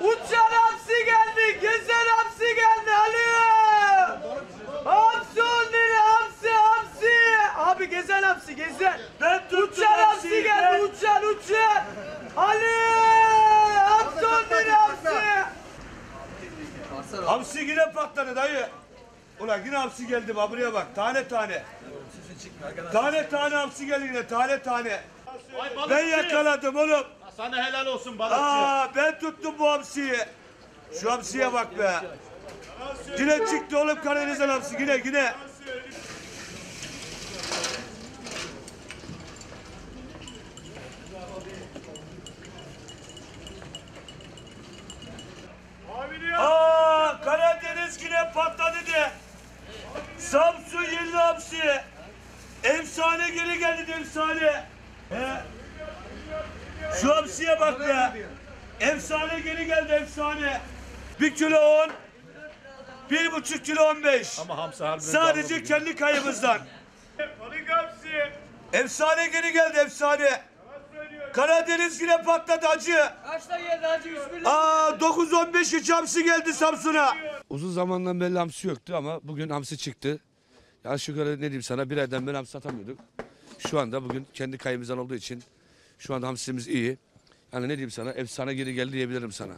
Uçan hamsi geldi. Gezen hamsi geldi. Ali. Hamsi on lira hamsi hamsi. Abi gezen hamsi gezen. Ben Uçan hamsi hamsiyi, geldi. Uçan uçan. Ali. Hamsi on lira hamsi. Hamsi yine patladı dayı. Ulan yine hamsi geldi bak buraya bak. Tane tane. Tane tane hamsi geldi yine tane tane. Ben yakaladım oğlum. Sana helal olsun balıkçı. Aa ben tuttum bu hamsiyi. Şu hamsiye bak be. Yine çıktı oğlum Karadeniz'den hamsi yine yine. Aa Karadeniz yine patladı de. Samsun yeni hamsi. Efsane geri geldi efsane. He. Şu hamsiye bak be. Efsane geri geldi efsane. Bir kilo on. Bir buçuk kilo on beş. Ama hamsi harbiden Sadece kendi kayımızdan. Efsane geri geldi efsane. Karadeniz yine patladı acı. Kaçta geldi hacı? 100 bin Aa 9-15 iç hamsi geldi Samsun'a. Uzun zamandan beri hamsi yoktu ama bugün hamsi çıktı. Ya şu kadar ne diyeyim sana bir aydan beri hamsi satamıyorduk. Şu anda bugün kendi kayımızdan olduğu için şu anda hamsimiz iyi. Yani ne diyeyim sana efsane geri geldi diyebilirim sana.